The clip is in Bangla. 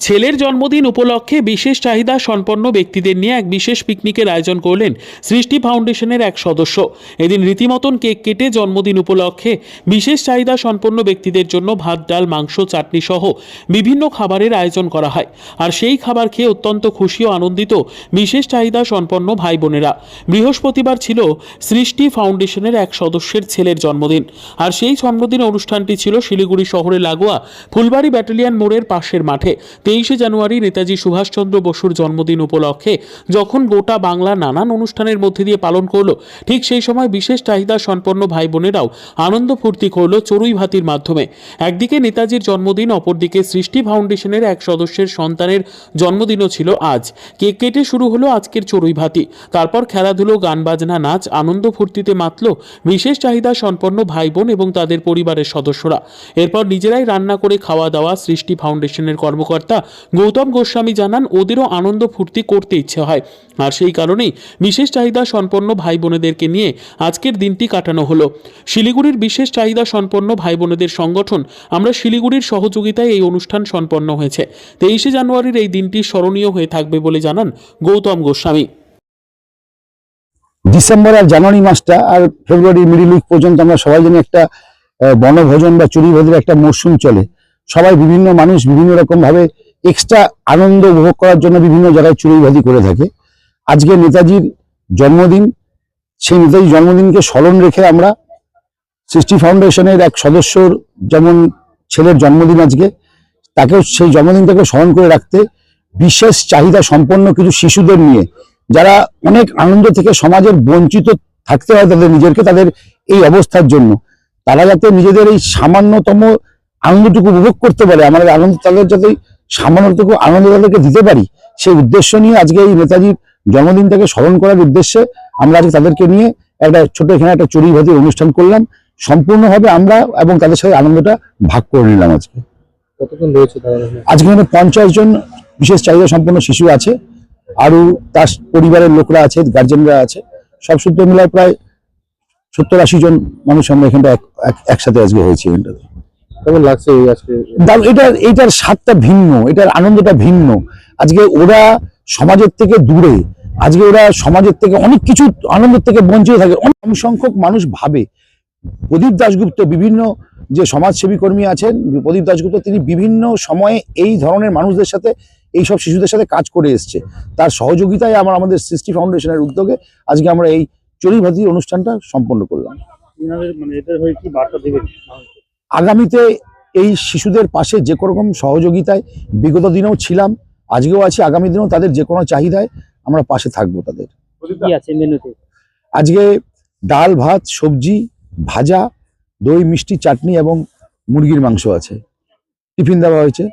ছেলের জন্মদিন উপলক্ষে বিশেষ চাহিদা সম্পন্ন ব্যক্তিদের নিয়ে এক বিশেষ পিকনিকের আয়োজন করলেন সৃষ্টি ফাউন্ডেশনের এক সদস্য। এদিন রীতিমতন কেক কেটে জন্মদিন উপলক্ষে বিশেষ চাহিদা সম্পন্ন ব্যক্তিদের জন্য ভাত, ডাল, মাংস, চাটনি সহ বিভিন্ন খাবারের আয়োজন করা হয়। আর সেই খাবার খেয়ে অত্যন্ত খুশি ও আনন্দিত বিশেষ চাহিদা সম্পন্ন ভাই বোনেরা বৃহস্পতিবার ছিল সৃষ্টি ফাউন্ডেশনের এক সদস্যের ছেলের জন্মদিন। আর সেই জন্মদিন অনুষ্ঠানটি ছিল শিলিগুড়ি শহরে লাগোয়া ফুলবাড়ি ব্যাটালিয়ান মোড়ের পাশের মাঠে। তেইশে জানুয়ারি নেতাজি সুভাষচন্দ্র বসুর জন্মদিন উপলক্ষে যখন গোটা বাংলা নানান অনুষ্ঠানের মধ্যে দিয়ে পালন করল, ঠিক সেই সময় বিশেষ চাহিদা সম্পন্ন ভাই বোনেরাও আনন্দ ফুর্তি করল চড়ুই ভাতির মাধ্যমে। একদিকে নেতাজির জন্মদিন, অপরদিকে সৃষ্টি ফাউন্ডেশনের এক সদস্যের সন্তানের জন্মদিনও ছিল আজ। কেক কেটে শুরু হলো আজকের চড়ুই ভাতি। তারপর খেলাধুলো, গান বাজনা, নাচ, আনন্দ ফুর্তিতে মাতল বিশেষ চাহিদা সম্পন্ন ভাই বোন এবং তাদের পরিবারের সদস্যরা। এরপর নিজেরাই রান্না করে খাওয়া দাওয়া সৃষ্টি ফাউন্ডেশনের কর্মকর্তা গৌতম গোস্বামী জানান, ওদেরও আনন্দ ফুর্তি করতে ইচ্ছে হয়। আর সেই কারণেই বিশেষ চাহিদা সম্পন্ন ভাই বোনেদেরকে নিয়ে আজকের দিনটি কাটানো হলো। শিলিগুড়ির বিশেষ চাহিদা সম্পন্ন ভাই বোনেদের সংগঠন, আমরা শিলিগুড়ির সহযোগিতায় এই অনুষ্ঠান সম্পন্ন হয়েছে। তেইশে জানুয়ারির এই দিনটি স্মরণীয় হয়ে থাকবে বলে জানান গৌতম গোস্বামী। ডিসেম্বর আর জানুয়ারি মাসটা আর ফেব্রুয়ারি মিডিল উইক পর্যন্ত আমরা সবাই জানি একটা বনভোজন বা চুরিভোজের একটা মরশুম চলে। সবাই বিভিন্ন মানুষ বিভিন্ন রকম ভাবে এক্সট্রা আনন্দ উপভোগ করার জন্য বিভিন্ন জায়গায় চুরিভাজি করে থাকে। আজকে নেতাজির জন্মদিন, সেই নেতাজির জন্মদিনকে স্মরণ রেখে আমরা সৃষ্টি ফাউন্ডেশনের এক সদস্যর যেমন ছেলের জন্মদিন আজকে, তাকেও সেই জন্মদিনটাকে স্মরণ করে রাখতে বিশেষ চাহিদা সম্পন্ন কিছু শিশুদের নিয়ে, যারা অনেক আনন্দ থেকে সমাজের বঞ্চিত থাকতে হয় তাদের নিজেরকে তাদের এই অবস্থার জন্য। তারা যাতে নিজেদের এই সামান্যতম আনন্দটুকু উপভোগ করতে পারে, আমাদের আনন্দ তাদের যাতে সামান্যটুকু আনন্দ তাদেরকে দিতে পারি সেই উদ্দেশ্য নিয়ে আজকে এই নেতাজির জন্মদিনটাকে স্মরণ করার উদ্দেশ্যে আমরা আজকে তাদেরকে নিয়ে একটা ছোট এখানে একটা চড়ুইভাতির অনুষ্ঠান করলাম। সম্পূর্ণভাবে আমরা এবং তাদের সাথে আনন্দটা ভাগ করে নিলাম আজকে। কতজন রয়েছে আজকে এখানে পঞ্চাশ জন বিশেষ চাহিদা সম্পন্ন শিশু আছে আরও তার পরিবারের লোকরা আছে গার্জেনরা আছে। সব সূত্রে মিলায় প্রায় সত্তর আশি জন মানুষ আমরা এখানটা এক- এক- একসাথে আজকে হয়েছে এখানটাতে। কেমন লাগছে এই আজকে? দাম এটার এটার স্বাদটা ভিন্ন এটার আনন্দটা ভিন্ন। আজকে ওরা সমাজের থেকে দূরে আজকে ওরা সমাজের থেকে অনেক কিছু আনন্দের থেকে বঞ্চিত থাকে। অনেক সংখ্যক মানুষ ভাবে প্রদীপ দাশগুপ্ত বিভিন্ন যে সমাজসেবী কর্মী আছেন প্রদীপ দাশগুপ্ত তিনি বিভিন্ন সময়ে এই ধরনের মানুষদের সাথে এই সব শিশুদের সাথে কাজ করে এসছে। তার সহযোগিতায় আমার আমাদের সৃষ্টি ফাউন্ডেশনের উদ্যোগে আজকে আমরা এই চড়ুইভাতি অনুষ্ঠানটা সম্পন্ন করলাম। মানে এদের হয়ে কি বার্তা দেবেন? আগামীতে এই শিশুদের পাশে যে কোনো রকম সহযোগিতায় বিগত দিনেও ছিলাম আজকেও আছি আগামী দিনেও তাদের যে কোনো চাহিদায় আমরা পাশে থাকব তাদের। কি আছে মেনুতে? আজকে ডাল ভাত সবজি ভাজা দই মিষ্টি চাটনি এবং মুরগির মাংস আছে। টিফিন দেওয়া হয়েছে।